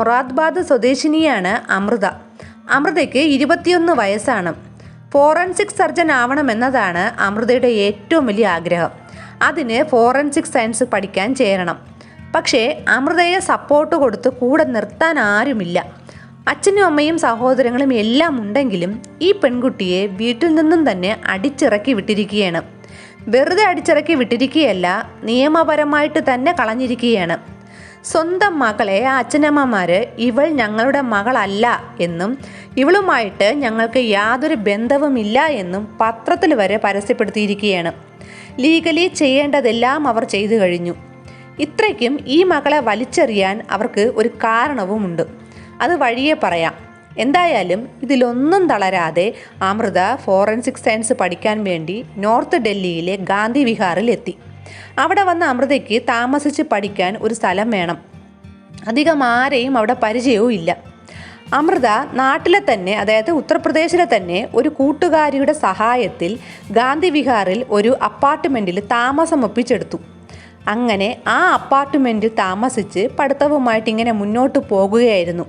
മുറാദ്ബാദ് സ്വദേശിനിയാണ് അമൃത. അമൃതയ്ക്ക് ഇരുപത്തിയൊന്ന് വയസ്സാണ്. Forensic surgeon ആവണമെന്നതാണ് അമൃതയുടെ ഏറ്റവും വലിയ ആഗ്രഹം. അതിന് ഫോറൻസിക് സയൻസ് പഠിക്കാൻ ചേരണം. പക്ഷേ അമൃതയെ സപ്പോർട്ട് കൊടുത്ത് കൂടെ നിർത്താൻ ആരുമില്ല. അച്ഛനും അമ്മയും സഹോദരങ്ങളും എല്ലാം ഉണ്ടെങ്കിലും ഈ പെൺകുട്ടിയെ വീട്ടിൽ നിന്നും തന്നെ അടിച്ചിറക്കി വിട്ടിരിക്കുകയാണ്. വെറുതെ അടിച്ചിറക്കി വിട്ടിരിക്കുകയല്ല നിയമപരമായിട്ട് തന്നെ കളഞ്ഞിരിക്കുകയാണ്. സ്വന്തം മകളെ ആ അച്ഛനമ്മമാർ ഇവൾ ഞങ്ങളുടെ മകളല്ല എന്നും ഇവളുമായിട്ട് ഞങ്ങൾക്ക് യാതൊരു ബന്ധവുമില്ല എന്നും പത്രത്തിൽ വരെ പരസ്യപ്പെടുത്തിയിരിക്കുകയാണ്. ലീഗലി ചെയ്യേണ്ടതെല്ലാം അവർ ചെയ്തു കഴിഞ്ഞു. ഇത്രയ്ക്കും ഈ മകളെ വലിച്ചെറിയാൻ അവർക്ക് ഒരു കാരണവുമുണ്ട്. അത് വഴിയെ പറയാം. എന്തായാലും ഇതിലൊന്നും തളരാതെ അമൃത ഫോറൻസിക് സയൻസ് പഠിക്കാൻ വേണ്ടി നോർത്ത് ഡൽഹിയിലെ ഗാന്ധി വിഹാറിൽ എത്തി അവിടെ വന്ന അമൃതയ്ക്ക് താമസിച്ച് പഠിക്കാൻ ഒരു സ്ഥലം വേണം. അധികം ആരെയും അവിടെ പരിചയവും ഇല്ല. അമൃത നാട്ടിലെ തന്നെ അതായത് ഉത്തർപ്രദേശിലെ തന്നെ ഒരു കൂട്ടുകാരിയുടെ സഹായത്തിൽ ഗാന്ധി വിഹാറിൽ ഒരു അപ്പാർട്ട്മെന്റിൽ താമസം ഒപ്പിച്ചെടുത്തു. അങ്ങനെ ആ അപ്പാർട്ട്മെന്റിൽ താമസിച്ച് പഠിത്തവുമായിട്ട് ഇങ്ങനെ മുന്നോട്ട് പോകുകയായിരുന്നു.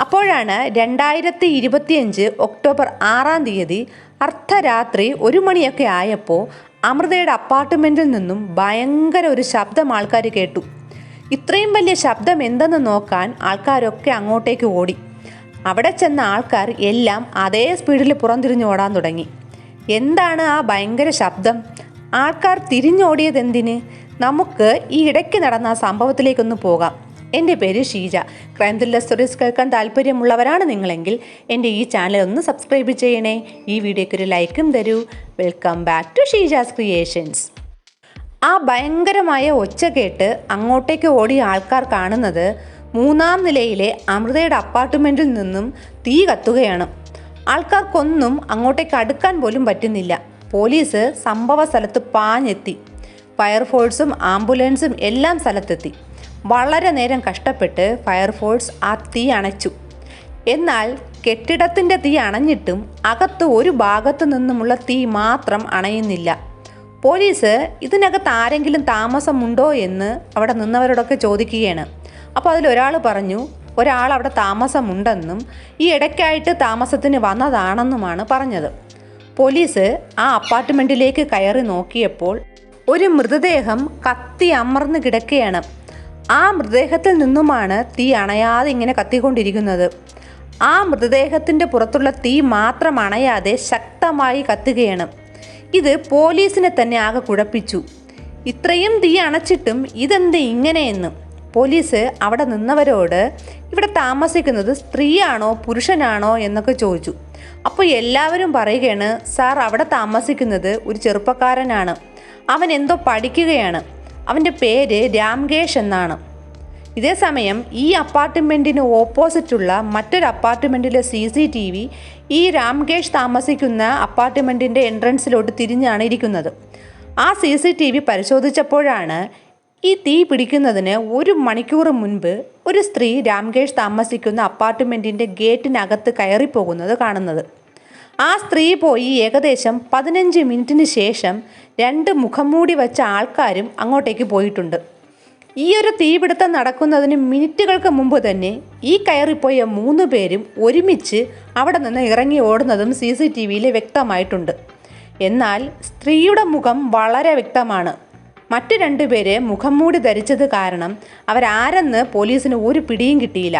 അപ്പോഴാണ് രണ്ടായിരത്തി ഇരുപത്തിയഞ്ച് ഒക്ടോബർ ആറാം തീയതി അർദ്ധരാത്രി ഒരു മണിയൊക്കെ ആയപ്പോൾ അമൃതയുടെ അപ്പാർട്ട്മെന്റിൽ നിന്നും ഭയങ്കര ഒരു ശബ്ദം ആൾക്കാർ കേട്ടു. ഇത്രയും വലിയ ശബ്ദം എന്തെന്ന് നോക്കാൻ ആൾക്കാരൊക്കെ അങ്ങോട്ടേക്ക് ഓടി. അവിടെ ചെന്ന ആൾക്കാർ എല്ലാം അതേ സ്പീഡിൽ പുറംതിരിഞ്ഞ് ഓടാൻ തുടങ്ങി. എന്താണ് ആ ഭയങ്കര ശബ്ദം? ആൾക്കാർ തിരിഞ്ഞോടിയത് എന്തിന് നമുക്ക് ഈ ഇടയ്ക്ക് നടന്ന സംഭവത്തിലേക്കൊന്ന് പോകാം. എന്റെ പേര് ഷീജ. ക്രൈം ത്രില്ലർ സ്റ്റോറീസ് കേൾക്കാൻ താല്പര്യമുള്ളവരാണ് നിങ്ങളെങ്കിൽ എന്റെ ഈ ചാനൽ ഒന്ന് സബ്സ്ക്രൈബ് ചെയ്യണേ. ഈ വീഡിയോയ്ക്ക് ഒരു ലൈക്കും തരൂ. Welcome back to Sheeja's creations. ആ ഭയങ്കരമായ ഒച്ച കേട്ട് അങ്ങോട്ടേക്ക് ഓടിയ ആൾക്കാർ കാണുന്നത് മൂന്നാം നിലയിലെ അമൃതയുടെ അപ്പാർട്ട്മെന്റിൽ നിന്നും തീ കത്തുകയാണ്. ആൾക്കാർക്കൊന്നും അങ്ങോട്ടേക്ക് അടുക്കാൻ പോലും പറ്റുന്നില്ല. പോലീസ് സംഭവ സ്ഥലത്ത് പാഞ്ഞെത്തി. ഫയർഫോഴ്സും ആംബുലൻസും എല്ലാം സ്ഥലത്തെത്തി. വളരെ നേരം കഷ്ടപ്പെട്ട് ഫയർഫോഴ്സ് ആ തീ അണച്ചു. എന്നാൽ കെട്ടിടത്തിന്റെ തീ അണഞ്ഞിട്ടും അകത്ത് ഒരു ഭാഗത്തു നിന്നുമുള്ള തീ മാത്രം അണയുന്നില്ല. പോലീസ് ഇതിനകത്ത് ആരെങ്കിലും താമസമുണ്ടോ എന്ന് അവിടെ നിന്നവരോടൊക്കെ ചോദിക്കുകയാണ്. അപ്പോൾ അതിലൊരാൾ പറഞ്ഞു ഒരാൾ അവിടെ താമസമുണ്ടെന്നും ഈ ഇടയ്ക്കായിട്ട് താമസത്തിന് വന്നതാണെന്നുമാണ് പറഞ്ഞത്. പോലീസ് ആ അപ്പാർട്ട്മെന്റിലേക്ക് കയറി നോക്കിയപ്പോൾ ഒരു മൃതദേഹം കത്തി അമർന്ന് കിടക്കുകയാണ്. ആ മൃതദേഹത്തിൽ നിന്നുമാണ് തീ അണയാതെ ഇങ്ങനെ കത്തിക്കൊണ്ടിരിക്കുന്നത്. ആ മൃതദേഹത്തിന്റെ പുറത്തുള്ള തീ മാത്രം അണയാതെ ശക്തമായി കത്തുകയാണ്. ഇത് പോലീസിനെ തന്നെ ആകെ കുഴപ്പിച്ചു. ഇത്രയും തീ അണച്ചിട്ടും ഇതെന്ത് ഇങ്ങനെയെന്ന് പോലീസ് അവിടെ നിന്നവരോട് ഇവിടെ താമസിക്കുന്നത് സ്ത്രീയാണോ പുരുഷനാണോ എന്നൊക്കെ ചോദിച്ചു. അപ്പോൾ എല്ലാവരും പറയുകയാണ് സാർ അവിടെ താമസിക്കുന്നത് ഒരു ചെറുപ്പക്കാരനാണ്. അവൻ എന്തോ പഠിക്കുകയാണ്. അവന്റെ പേര് രാംകേഷ് എന്നാണ്. ഇതേസമയം ഈ അപ്പാർട്ട്മെന്റിന് ഓപ്പോസിറ്റുള്ള മറ്റൊരു അപ്പാർട്ട്മെന്റിലെ സി സി ടി വി ഈ രാംകേഷ് താമസിക്കുന്ന അപ്പാർട്ട്മെന്റിന്റെ എൻട്രൻസിലോട്ട് തിരിഞ്ഞാണ് ഇരിക്കുന്നത്. ആ സി സി ടി വി പരിശോധിച്ചപ്പോഴാണ് ഈ തീ പിടിക്കുന്നതിന് ഒരു മണിക്കൂർ മുൻപ് ഒരു സ്ത്രീ രാംകേഷ് താമസിക്കുന്ന അപ്പാർട്ട്മെന്റിന്റെ ഗേറ്റിനകത്ത് കയറിപ്പോകുന്നത് കാണുന്നത്. ആ സ്ത്രീ പോയി ഏകദേശം പതിനഞ്ച് മിനിറ്റിന് ശേഷം രണ്ട് മുഖംമൂടി വെച്ച ആൾക്കാരും അങ്ങോട്ടേക്ക് പോയിട്ടുണ്ട്. ഈ ഒരു തീപിടുത്തം നടക്കുന്നതിന് മിനിറ്റുകൾക്ക് മുമ്പ് തന്നെ ഈ കയറിപ്പോയ മൂന്ന് പേരും ഒരുമിച്ച് അവിടെ നിന്ന് ഇറങ്ങി ഓടുന്നതും സി സി ടി വിയിൽ വ്യക്തമായിട്ടുണ്ട്. എന്നാൽ സ്ത്രീയുടെ മുഖം വളരെ വ്യക്തമാണ്. മറ്റു രണ്ടുപേരെ മുഖം മൂടി ധരിച്ചത് കാരണം അവരാരെന്ന് പോലീസിന് ഒരു പിടിയും കിട്ടിയില്ല.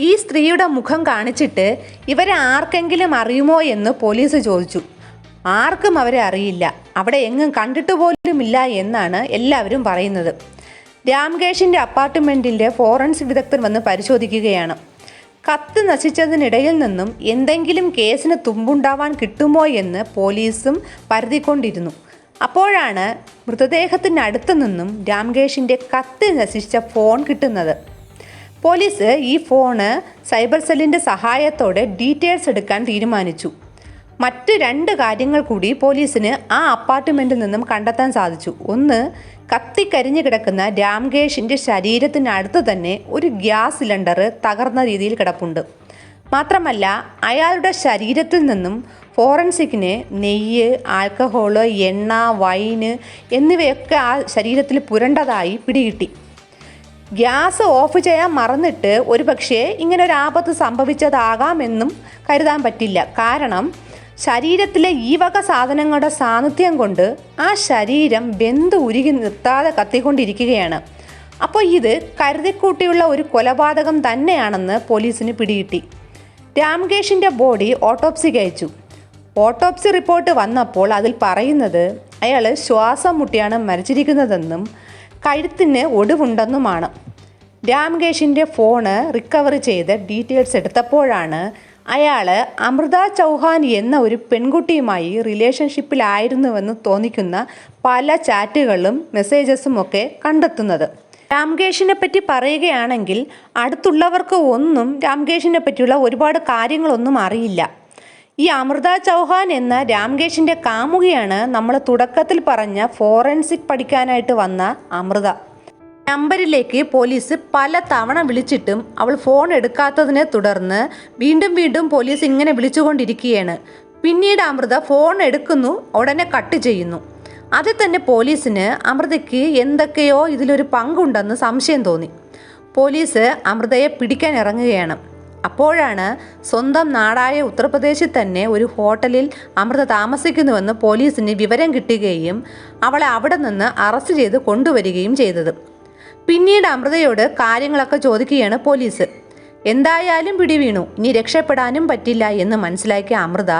ഈ സ്ത്രീയുടെ മുഖം കാണിച്ചിട്ട് ഇവരെ ആർക്കെങ്കിലും അറിയുമോ എന്ന് പോലീസ് ചോദിച്ചു. ആർക്കും അവരെ അറിയില്ല. അവിടെ എങ്ങും കണ്ടിട്ട് പോലുമില്ല എന്നാണ് എല്ലാവരും പറയുന്നത്. രാംകേഷിന്റെ അപ്പാർട്ട്മെന്റിന്റെ ഫോറൻസിക് വിദഗ്ധർ വന്ന് പരിശോധിക്കുകയാണ്. കത്ത് നശിച്ചതിനിടയിൽ നിന്നും എന്തെങ്കിലും കേസിന് തുമ്പുണ്ടാവാൻ കിട്ടുമോ എന്ന് പോലീസും പരതിക്കൊണ്ടിരുന്നു. അപ്പോഴാണ് മൃതദേഹത്തിനടുത്ത് നിന്നും രാംകേഷിന്റെ കത്ത് നശിച്ച ഫോൺ കിട്ടുന്നത്. പോലീസ് ഈ ഫോണ് സൈബർ സെല്ലിന്റെ സഹായത്തോടെ ഡീറ്റെയിൽസ് എടുക്കാൻ തീരുമാനിച്ചു. മറ്റ് രണ്ട് കാര്യങ്ങൾ കൂടി പോലീസിന് ആ അപ്പാർട്ട്മെന്റിൽ നിന്നും കണ്ടെത്താൻ സാധിച്ചു. ഒന്ന് കത്തിക്കരിഞ്ഞു കിടക്കുന്ന രാംകേഷിന്റെ ശരീരത്തിനടുത്ത് തന്നെ ഒരു ഗ്യാസ് സിലിണ്ടർ തകർന്ന രീതിയിൽ കിടപ്പുണ്ട്. മാത്രമല്ല അയാളുടെ ശരീരത്തിൽ നിന്നും ഫോറൻസിക്കിന് നെയ്യ് ആൽക്കഹോൾ എണ്ണ വൈന് എന്നിവയൊക്കെ ആ ശരീരത്തിൽ പുരണ്ടതായി പിടികിട്ടി. ഗ്യാസ് ഓഫ് ചെയ്യാൻ മറന്നിട്ട് ഒരു പക്ഷേ ഇങ്ങനെ ഒരു ആപത്ത് സംഭവിച്ചതാകാമെന്നും കരുതാൻ പറ്റില്ല. കാരണം ശരീരത്തിലെ ഈ വക സാധനങ്ങളുടെ സാന്നിധ്യം കൊണ്ട് ആ ശരീരം ബന്ധു ഉരുകി നിർത്താതെ കത്തിക്കൊണ്ടിരിക്കുകയാണ്. അപ്പോൾ ഇത് കരുതിക്കൂട്ടിയുള്ള ഒരു കൊലപാതകം തന്നെയാണെന്ന് പോലീസിന് പിടികിട്ടി. രാംകേഷിന്റെ ബോഡി ഓട്ടോപ്സി കഴിച്ചു. ഓട്ടോപ്സി റിപ്പോർട്ട് വന്നപ്പോൾ അതിൽ പറയുന്നത് അയാൾ ശ്വാസം മുട്ടിയാണ് മരിച്ചിരിക്കുന്നതെന്നും കഴുത്തിന് ഒടിവുണ്ടെന്നുമാണ്. രാംകേഷിന്റെ ഫോണ് റിക്കവർ ചെയ്ത് ഡീറ്റെയിൽസ് എടുത്തപ്പോഴാണ് അയാൾ അമൃത ചൗഹാൻ എന്ന ഒരു പെൺകുട്ടിയുമായി റിലേഷൻഷിപ്പിലായിരുന്നുവെന്ന് തോന്നിക്കുന്ന പല ചാറ്റുകളും മെസ്സേജസും ഒക്കെ കണ്ടെത്തുന്നത്. രാംകേഷിനെ പറ്റി പറയുകയാണെങ്കിൽ അടുത്തുള്ളവർക്ക് ഒന്നും രാംകേഷിനെ പറ്റിയുള്ള ഒരുപാട് കാര്യങ്ങളൊന്നും അറിയില്ല. ഈ അമൃത ചൗഹാൻ എന്ന രാംകേഷിന്റെ കാമുകിയാണ് നമ്മൾ തുടക്കത്തിൽ പറഞ്ഞ ഫോറൻസിക് പഠിക്കാനായിട്ട് വന്ന അമൃത. നമ്പറിലേക്ക് പോലീസ് പല തവണ വിളിച്ചിട്ടും അവൾ ഫോൺ എടുക്കാത്തതിനെ തുടർന്ന് വീണ്ടും വീണ്ടും പോലീസ് ഇങ്ങനെ വിളിച്ചുകൊണ്ടിരിക്കുകയാണ്. പിന്നീട് അമൃത ഫോൺ എടുക്കുന്നു ഉടനെ കട്ട് ചെയ്യുന്നു. അതിൽ തന്നെ പോലീസിന് അമൃതയ്ക്ക് എന്തൊക്കെയോ ഇതിലൊരു പങ്കുണ്ടെന്ന് സംശയം തോന്നി. പോലീസ് അമൃതയെ പിടിക്കാൻ ഇറങ്ങുകയാണ്. അപ്പോഴാണ് സ്വന്തം നാടായ ഉത്തർപ്രദേശിൽ തന്നെ ഒരു ഹോട്ടലിൽ അമൃത താമസിക്കുന്നുവെന്ന് പോലീസിന് വിവരം കിട്ടുകയും അവളെ അവിടെ നിന്ന് അറസ്റ്റ് ചെയ്ത് കൊണ്ടുവരികയും ചെയ്തത്. പിന്നീട് അമൃതയോട് കാര്യങ്ങളൊക്കെ ചോദിക്കുകയാണ് പോലീസ്. എന്തായാലും പിടിവീണു ഇനി രക്ഷപ്പെടാനും പറ്റില്ല എന്ന് മനസ്സിലാക്കിയ അമൃത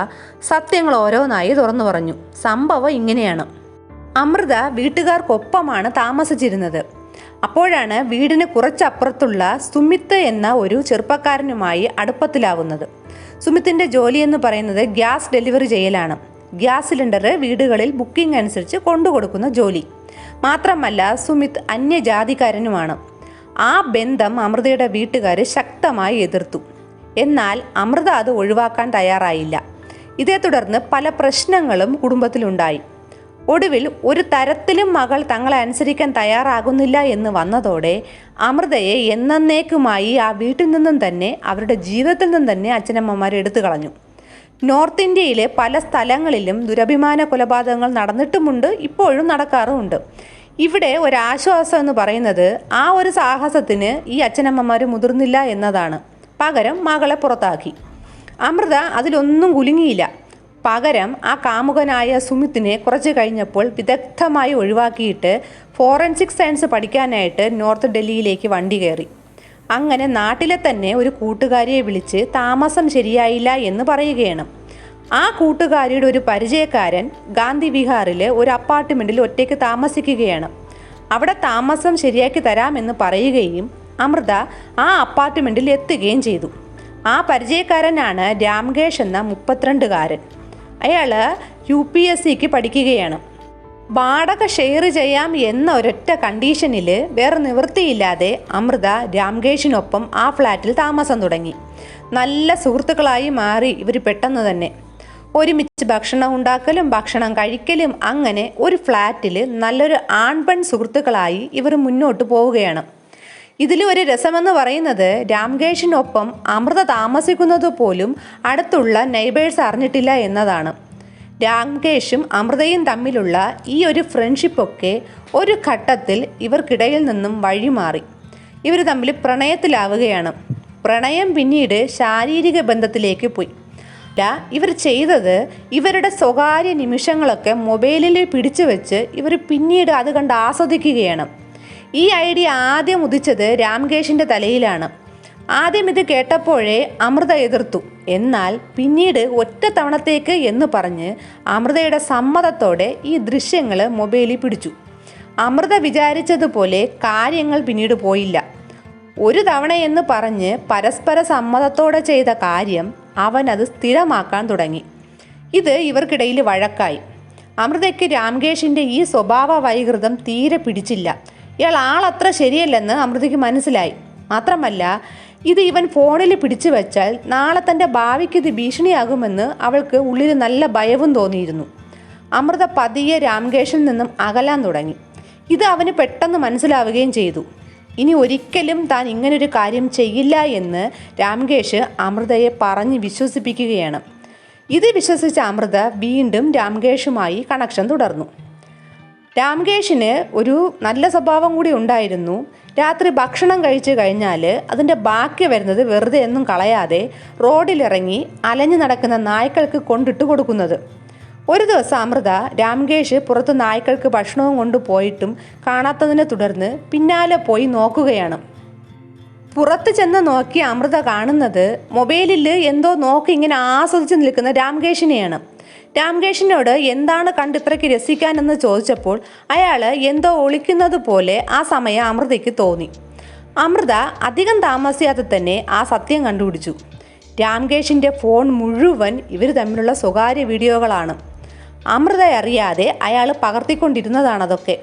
സത്യങ്ങൾ ഓരോന്നായി തുറന്നു പറഞ്ഞു. സംഭവം ഇങ്ങനെയാണ്. അമൃത വീട്ടുകാർക്കൊപ്പമാണ് താമസിച്ചിരുന്നത്. അപ്പോഴാണ് വീടിന് കുറച്ചപ്പുറത്തുള്ള സുമിത്ത് എന്ന ഒരു ചെറുപ്പക്കാരനുമായി അടുപ്പത്തിലാവുന്നത്. സുമിത്തിന്റെ ജോലി എന്ന് പറയുന്നത് ഗ്യാസ് ഡെലിവറി ചെയ്യലാണ്. ഗ്യാസ് സിലിണ്ടർ വീടുകളിൽ ബുക്കിംഗ് അനുസരിച്ച് കൊണ്ടുകൊടുക്കുന്ന ജോലി. മാത്രമല്ല സുമിത് അന്യജാതിക്കാരനുമാണ്. ആ ബന്ധം അമൃതയുടെ വീട്ടുകാർ ശക്തമായി എതിർത്തു. എന്നാൽ അമൃത അത് ഒഴിവാക്കാൻ തയ്യാറായില്ല. ഇതേ തുടർന്ന് പല പ്രശ്നങ്ങളും കുടുംബത്തിലുണ്ടായി. ഒടുവിൽ ഒരു തരത്തിലും മകൾ തങ്ങളെ അനുസരിക്കാൻ തയ്യാറാകുന്നില്ല എന്ന് വന്നതോടെ അമൃതയെ എന്നേക്കുമായി ആ വീട്ടിൽ നിന്നും തന്നെ അവരുടെ ജീവിതത്തിൽ നിന്നും തന്നെ അച്ഛനമ്മമാരെ എടുത്തു കളഞ്ഞു നോർത്ത് ഇന്ത്യയിലെ പല സ്ഥലങ്ങളിലും ദുരഭിമാന കൊലപാതകങ്ങൾ നടന്നിട്ടുമുണ്ട് ഇപ്പോഴും നടക്കാറുമുണ്ട്. ഇവിടെ ഒരാശ്വാസം എന്ന് പറയുന്നത് ആ ഒരു സാഹസത്തിന് ഈ അച്ഛനമ്മമാർ മുതിർന്നില്ല എന്നതാണ്. പകരം മകളെ പുറത്താക്കി. അമൃത അതിലൊന്നും കുലുങ്ങിയില്ല. പകരം ആ കാമുകനായ സുമിത്തിനെ കുറച്ച് കഴിഞ്ഞപ്പോൾ വിദഗ്ധമായി ഒഴിവാക്കിയിട്ട് ഫോറൻസിക് സയൻസ് പഠിക്കാനായിട്ട് നോർത്ത് ഡൽഹിയിലേക്ക് വണ്ടി കയറി. അങ്ങനെ നാട്ടിലെ തന്നെ ഒരു കൂട്ടുകാരിയെ വിളിച്ച് താമസം ശരിയായില്ല എന്ന് പറയുകയാണ്. ആ കൂട്ടുകാരിയുടെ ഒരു പരിചയക്കാരൻ ഗാന്ധി വിഹാറിലെ ഒരു അപ്പാർട്ട്മെന്റിൽ ഒറ്റയ്ക്ക് താമസിക്കുകയാണ്. അവിടെ താമസം ശരിയാക്കി തരാമെന്ന് പറയുകയും അമൃത ആ അപ്പാർട്ട്മെന്റിൽ എത്തുകയും ചെയ്തു. ആ പരിചയക്കാരനാണ് രാംകേഷ് എന്ന മുപ്പത്തിരണ്ടുകാരൻ. അയാൾ യു പി എസ് സിക്ക് പഠിക്കുകയാണ്. വാടക ഷെയർ ചെയ്യാം എന്ന ഒരൊറ്റ കണ്ടീഷനിൽ വേറെ നിവൃത്തിയില്ലാതെ അമൃത രാംകേഷിനൊപ്പം ആ ഫ്ലാറ്റിൽ താമസം തുടങ്ങി. നല്ല സുഹൃത്തുക്കളായി മാറി ഇവർ പെട്ടെന്ന് തന്നെ. ഒരുമിച്ച് ഭക്ഷണം ഉണ്ടാക്കലും ഭക്ഷണം കഴിക്കലും അങ്ങനെ ഒരു ഫ്ലാറ്റിൽ നല്ലൊരു ആൺപെൺ സുഹൃത്തുക്കളായി ഇവർ മുന്നോട്ട് പോവുകയാണ്. ഇതിൽ ഒരു രസമെന്ന് പറയുന്നത് രാംകേഷിനൊപ്പം അമൃത താമസിക്കുന്നത് പോലും അടുത്തുള്ള നെയ്ബേഴ്സ് അറിഞ്ഞിട്ടില്ല എന്നതാണ്. രാംകേഷും അമൃതയും തമ്മിലുള്ള ഈ ഒരു ഫ്രണ്ട്ഷിപ്പൊക്കെ ഒരു ഘട്ടത്തിൽ ഇവർക്കിടയിൽ നിന്നും വഴിമാറി. ഇവർ തമ്മിൽ പ്രണയത്തിലാവുകയാണ്. പ്രണയം പിന്നീട് ശാരീരിക ബന്ധത്തിലേക്ക് പോയി. ഇവർ ചെയ്തത് ഇവരുടെ സ്വകാര്യ നിമിഷങ്ങളൊക്കെ മൊബൈലിൽ പിടിച്ചു വെച്ച് ഇവർ പിന്നീട് അത് കണ്ട് ആസ്വദിക്കുകയാണ്. ഈ ഐഡിയ ആദ്യം ഉദിച്ചത് രാംകേഷിന്റെ തലയിലാണ്. ആദ്യം ഇത് കേട്ടപ്പോഴേ അമൃത എതിർത്തു. എന്നാൽ പിന്നീട് ഒറ്റ തവണത്തേക്ക് എന്ന് പറഞ്ഞ് അമൃതയുടെ സമ്മതത്തോടെ ഈ ദൃശ്യങ്ങൾ മൊബൈലിൽ പിടിച്ചു. അമൃത വിചാരിച്ചതുപോലെ കാര്യങ്ങൾ പിന്നീട് പോയില്ല. ഒരു തവണയെന്ന് പറഞ്ഞ് പരസ്പര സമ്മതത്തോടെ ചെയ്ത കാര്യം അവൻ അത് സ്ഥിരമാക്കാൻ തുടങ്ങി. ഇത് ഇവർക്കിടയിൽ വഴക്കായി. അമൃതയ്ക്ക് രാംകേഷിന്റെ ഈ സ്വഭാവ വൈകൃതം തീരെ പിടിച്ചില്ല. ഇയാൾ ആളത്ര ശരിയല്ലെന്ന് അമൃതയ്ക്ക് മനസ്സിലായി. മാത്രമല്ല ഇത് ഇവൻ ഫോണിൽ പിടിച്ചു വെച്ചാൽ നാളെ തന്റെ ഭാവിക്ക് ഇത് ഭീഷണിയാകുമെന്ന് അവൾക്ക് ഉള്ളിൽ നല്ല ഭയവും തോന്നിയിരുന്നു. അമൃത പതിയെ രാംകേഷിൽ നിന്നും അകലാൻ തുടങ്ങി. ഇത് അവന് പെട്ടെന്ന് മനസ്സിലാവുകയും ചെയ്തു. ഇനി ഒരിക്കലും താൻ ഇങ്ങനൊരു കാര്യം ചെയ്യില്ല എന്ന് രാംകേഷ് അമൃതയെ പറഞ്ഞ് വിശ്വസിപ്പിക്കുകയാണ്. ഇത് വിശ്വസിച്ച അമൃത വീണ്ടും രാംകേഷുമായി കണക്ഷൻ തുടർന്നു. രാംകേഷിന് ഒരു നല്ല സ്വഭാവം കൂടി ഉണ്ടായിരുന്നു. രാത്രി ഭക്ഷണം കഴിച്ചു കഴിഞ്ഞാൽ അതിന്റെ ബാക്കി വരുന്നത് വെറുതെ ഒന്നും കളയാതെ റോഡിലിറങ്ങി അലഞ്ഞു നടക്കുന്ന നായ്ക്കൾക്ക് കൊണ്ടിട്ട് കൊടുക്കുന്നത്. ഒരു ദിവസം അമൃത രാംകേഷ് പുറത്ത് നായ്ക്കൾക്ക് ഭക്ഷണവും കൊണ്ടുപോയിട്ടും കാണാത്തതിനെ തുടർന്ന് പിന്നാലെ പോയി നോക്കുകയാണ്. പുറത്ത് ചെന്ന് നോക്കി അമൃത കാണുന്നത് മൊബൈലിൽ എന്തോ നോക്കി ഇങ്ങനെ ആസ്വദിച്ച് നിൽക്കുന്ന രാംകേഷിനെയാണ് രാംകേഷിനോട് എന്താണ് കണ്ട് ഇത്രയ്ക്ക് രസിക്കാനെന്ന് ചോദിച്ചപ്പോൾ അയാൾ എന്തോ ഒളിക്കുന്നത് പോലെ ആ സമയം അമൃതയ്ക്ക് തോന്നി. അമൃത അധികം താമസിയാതെ തന്നെ ആ സത്യം കണ്ടുപിടിച്ചു. രാംകേഷിന്റെ ഫോൺ മുഴുവൻ ഇവർ തമ്മിലുള്ള സ്വകാര്യ വീഡിയോകളാണ്. അമൃത അറിയാതെ അയാൾ പകർത്തിക്കൊണ്ടിരുന്നതാണതൊക്കെ.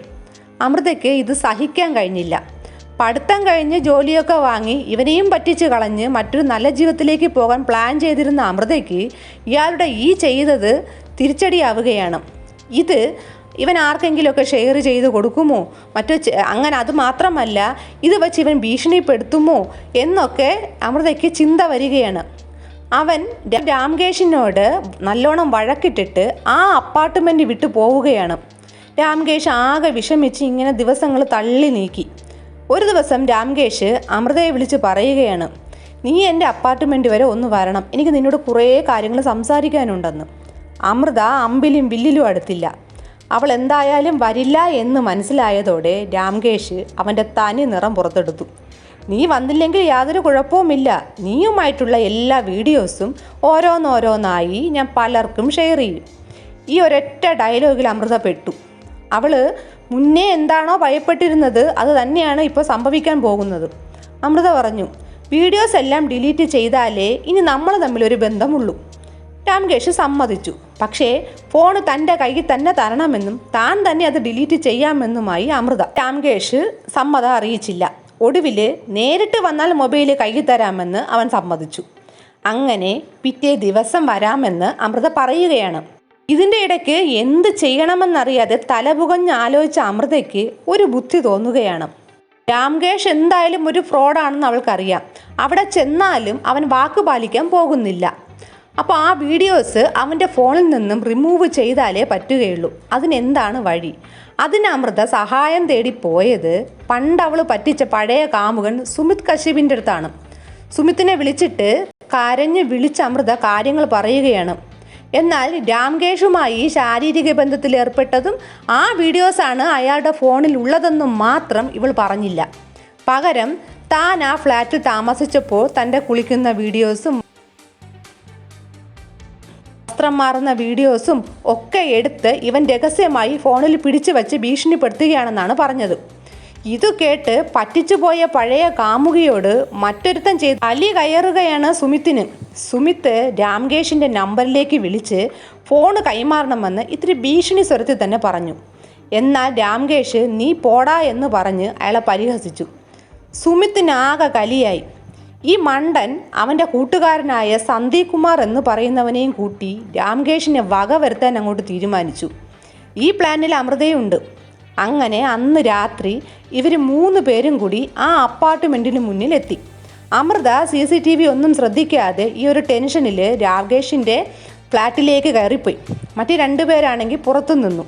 അമൃതയ്ക്ക് ഇത് സഹിക്കാൻ കഴിഞ്ഞില്ല. പഠിത്തം കഴിഞ്ഞ് ജോലിയൊക്കെ വാങ്ങി ഇവനെയും പറ്റിച്ച് കളഞ്ഞ് മറ്റൊരു നല്ല ജീവിതത്തിലേക്ക് പോകാൻ പ്ലാൻ ചെയ്തിരുന്ന അമൃതയ്ക്ക് ഇയാളുടെ ഈ ചെയ്തത് തിരിച്ചടിയാവുകയാണ്. ഇത് ഇവൻ ആർക്കെങ്കിലുമൊക്കെ ഷെയർ ചെയ്ത് കൊടുക്കുമോ? മറ്റോ അങ്ങനെ അത് മാത്രമല്ല ഇത് വെച്ച് ഇവൻ ഭീഷണിപ്പെടുത്തുമോ? എന്നൊക്കെ അമൃതയ്ക്ക് ചിന്ത വരികയാണ്. അവൻ രാംകേഷിനോട് നല്ലോണം വഴക്കിട്ടിട്ട് ആ അപ്പാർട്ട്മെന്റ് വിട്ടു പോവുകയാണ്. രാംകേഷ് ആകെ വിഷമിച്ച് ഇങ്ങനെ ദിവസങ്ങൾ തള്ളി നീക്കി. ഒരു ദിവസം രാംകേഷ് അമൃതയെ വിളിച്ച് പറയുകയാണ് നീ എന്റെ അപ്പാർട്ട്മെന്റ് വരെ ഒന്ന് വരണം. എനിക്ക് നിന്നോട് കുറേ കാര്യങ്ങൾ സംസാരിക്കാനുണ്ടെന്ന്. അമൃത അമ്പിലും വില്ലിലും അടുത്തില്ല. അവൾ എന്തായാലും വരില്ല എന്ന് മനസ്സിലായതോടെ രാംകേഷ് അവന്റെ തനി നിറം പുറത്തെടുത്തു. നീ വന്നില്ലെങ്കിൽ യാതൊരു കുഴപ്പവുമില്ല. നീയുമായിട്ടുള്ള എല്ലാ വീഡിയോസും ഓരോന്നോരോന്നായി ഞാൻ പലർക്കും ഷെയർ ചെയ്യും. ഈ ഒരൊറ്റ ഡയലോഗിൽ അമൃത പെട്ടു. അവൾ മുന്നേ എന്താണോ ഭയപ്പെട്ടിരുന്നത് അത് തന്നെയാണ് ഇപ്പോൾ സംഭവിക്കാൻ പോകുന്നത്. അമൃത പറഞ്ഞു വീഡിയോസ് എല്ലാം ഡിലീറ്റ് ചെയ്താലേ ഇനി നമ്മൾ തമ്മിലൊരു ബന്ധമുള്ളൂ. രാംകേഷ് സമ്മതിച്ചു. പക്ഷേ ഫോൺ തന്റെ കയ്യിൽ തന്നെ തരണമെന്നും താൻ തന്നെ അത് ഡിലീറ്റ് ചെയ്യാമെന്നുമായി അമൃത. രാംകേഷ് സമ്മതം അറിയിച്ചില്ല. ഒടുവിൽ നേരിട്ട് വന്നാൽ മൊബൈൽ കയ്യിൽ തരാമെന്ന് അവൻ സമ്മതിച്ചു. അങ്ങനെ പിറ്റേ ദിവസം വരാമെന്ന് അമൃത പറയുകയാണ്. ഇതിന്റെ ഇടയ്ക്ക് എന്ത് ചെയ്യണമെന്നറിയാതെ തലപുകഞ്ഞ് ആലോചിച്ച അമൃതയ്ക്ക് ഒരു ബുദ്ധി തോന്നുകയാണ്. രാംകേഷ് എന്തായാലും ഒരു ഫ്രോഡാണെന്ന് അവൾക്കറിയാം. അവിടെ ചെന്നാലും അവൻ വാക്ക് പാലിക്കാൻ പോകുന്നില്ല. അപ്പോൾ ആ വീഡിയോസ് അവന്റെ ഫോണിൽ നിന്നും റിമൂവ് ചെയ്താലേ പറ്റുകയുള്ളൂ. അതിനെന്താണ് വഴി? അതിന് അമൃത സഹായം തേടി പോയത് പണ്ട് അവൾ പറ്റിച്ച പഴയ കാമുകൻ സുമിത് കശ്യപിന്റെ അടുത്താണ്. സുമിത്തിനെ വിളിച്ചിട്ട് കരഞ്ഞ് വിളിച്ച അമൃത കാര്യങ്ങൾ പറയുകയാണ്. എന്നാൽ രാംകേഷുമായി ശാരീരിക ബന്ധത്തിൽ ഏർപ്പെട്ടതും ആ വീഡിയോസാണ് അയാളുടെ ഫോണിൽ ഉള്ളതെന്നും മാത്രം ഇവൾ പറഞ്ഞില്ല. പകരം താൻ ആ ഫ്ലാറ്റിൽ താമസിച്ചപ്പോൾ തന്റെ കുളിക്കുന്ന വീഡിയോസും വസ്ത്രം മാറുന്ന വീഡിയോസും ഒക്കെ എടുത്ത് ഇവൻ രഹസ്യമായി ഫോണിൽ പിടിച്ചു വച്ച് ഭീഷണിപ്പെടുത്തുകയാണെന്നാണ് പറഞ്ഞത്. ഇത് കേട്ട് പറ്റിച്ചുപോയ പഴയ കാമുകിയോട് മറ്റൊരുത്തൻ ചെയ്ത് അലി കയറുകയാണ് സുമിത്തിന്. സുമിത്ത് രാംകേഷിന്റെ നമ്പറിലേക്ക് വിളിച്ച് ഫോൺ കൈമാറണമെന്ന് ഇത്തിരി ഭീഷണി സ്വരത്തിൽ തന്നെ പറഞ്ഞു. എന്നാൽ രാംകേഷ് നീ പോടാ എന്ന് പറഞ്ഞ് അയാളെ പരിഹസിച്ചു. സുമിത്തിനാകെ കലിയായി. ഈ മണ്ടൻ അവന്റെ കൂട്ടുകാരനായ സന്ദീപ് കുമാർ എന്ന് പറയുന്നവനെയും കൂട്ടി രാംകേഷിനെ വക വരുത്താൻ അങ്ങോട്ട് തീരുമാനിച്ചു. ഈ പ്ലാനിൽ അമൃതയുണ്ട്. അങ്ങനെ അന്ന് രാത്രി ഇവർ മൂന്ന് പേരും കൂടി ആ അപ്പാർട്ട്മെന്റിന് മുന്നിലെത്തി. Amritha C C T V ഒന്നും ശ്രദ്ധിക്കാതെ ഈ ഒരു ടെൻഷനിൽ രാകേഷിന്റെ ഫ്ലാറ്റിലേക്ക് കയറിപ്പോയി. മറ്റു രണ്ടുപേരാണെങ്കിൽ പുറത്തു നിന്നു.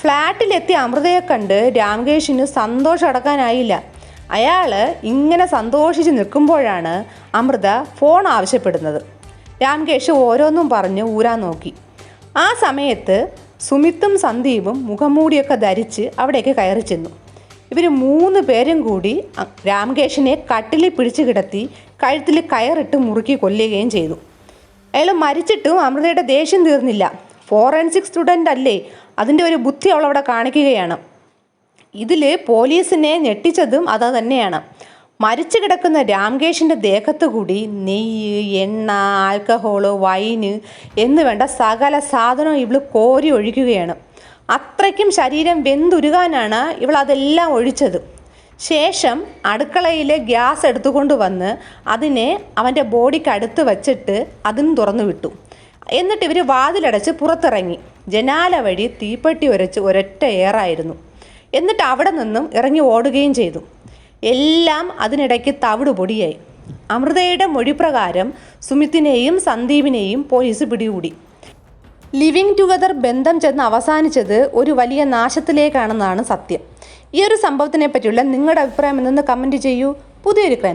ഫ്ലാറ്റിലെത്തി അമൃതയെ കണ്ട് രാംകേഷിന് സന്തോഷം അടക്കാനായില്ല. അയാൾ ഇങ്ങനെ സന്തോഷിച്ച് നിൽക്കുമ്പോഴാണ് അമൃത ഫോൺ ആവശ്യപ്പെടുന്നത്. രാംകേഷ് ഓരോന്നും പറഞ്ഞ് ഊരാൻ നോക്കി. ആ സമയത്ത് സുമിത്തും സന്ദീപും മുഖംമൂടിയൊക്കെ ധരിച്ച് അവിടേക്ക് കയറി ചെന്നു. ഇവർ മൂന്ന് പേരും കൂടി രാമകേഷിനെ കട്ടിലിൽ പിടിച്ചു കിടത്തി കഴുത്തിൽ കയറിട്ട് മുറുക്കി കൊല്ലുകയും ചെയ്തു. അയാൾ മരിച്ചിട്ടും അമൃതയുടെ ദേഷ്യം തീർന്നില്ല. ഫോറൻസിക് സ്റ്റുഡന്റ് അല്ലേ? അതിന്റെ ഒരു ബുദ്ധി അവളവിടെ കാണിക്കുകയാണ്. ഇതിൽ പോലീസിനെ ഞെട്ടിച്ചതും അത് തന്നെയാണ്. മരിച്ചു കിടക്കുന്ന രാംകേഷിന്റെ ദേഹത്തുകൂടി നെയ്യ് എണ്ണ ആൽക്കഹോൾ വൈന് എന്ന് വേണ്ട സകല സാധനവും ഇവൾ കോരി ഒഴിക്കുകയാണ്. അത്രയ്ക്കും ശരീരം വെന്തുരുകാനാണ് ഇവൾ അതെല്ലാം ഒഴിച്ചത്. ശേഷം അടുക്കളയിലെ ഗ്യാസ് എടുത്തുകൊണ്ട് വന്ന് അതിനെ അവന്റെ ബോഡിക്ക് അടുത്ത് വച്ചിട്ട് അതും തുറന്നു വിട്ടു. എന്നിട്ട് ഇവർ വാതിലടച്ച് പുറത്തിറങ്ങി. ജനാല വഴി തീപ്പെട്ടി ഉരച്ച് ഒരൊറ്റ ഏറായിരുന്നു. എന്നിട്ട് അവിടെ നിന്നും ഇറങ്ങി ഓടുകയും ചെയ്തു. എല്ലാം അതിനിടയ്ക്ക് തവിട് പൊടിയായി. അമൃതയുടെ മൊഴിപ്രകാരം സുമിത്തിനെയും സന്ദീപിനെയും പോലീസ് പിടികൂടി. ലിവിങ് ടുഗദർ ബന്ധം ചെന്ന് അവസാനിച്ചത് ഒരു വലിയ നാശത്തിലേക്കാണെന്നാണ് സത്യം. ഈ ഒരു സംഭവത്തിനെ പറ്റിയുള്ള നിങ്ങളുടെ അഭിപ്രായം എന്തെന്ന് കമന്റ് ചെയ്യൂ. പുതിയൊരു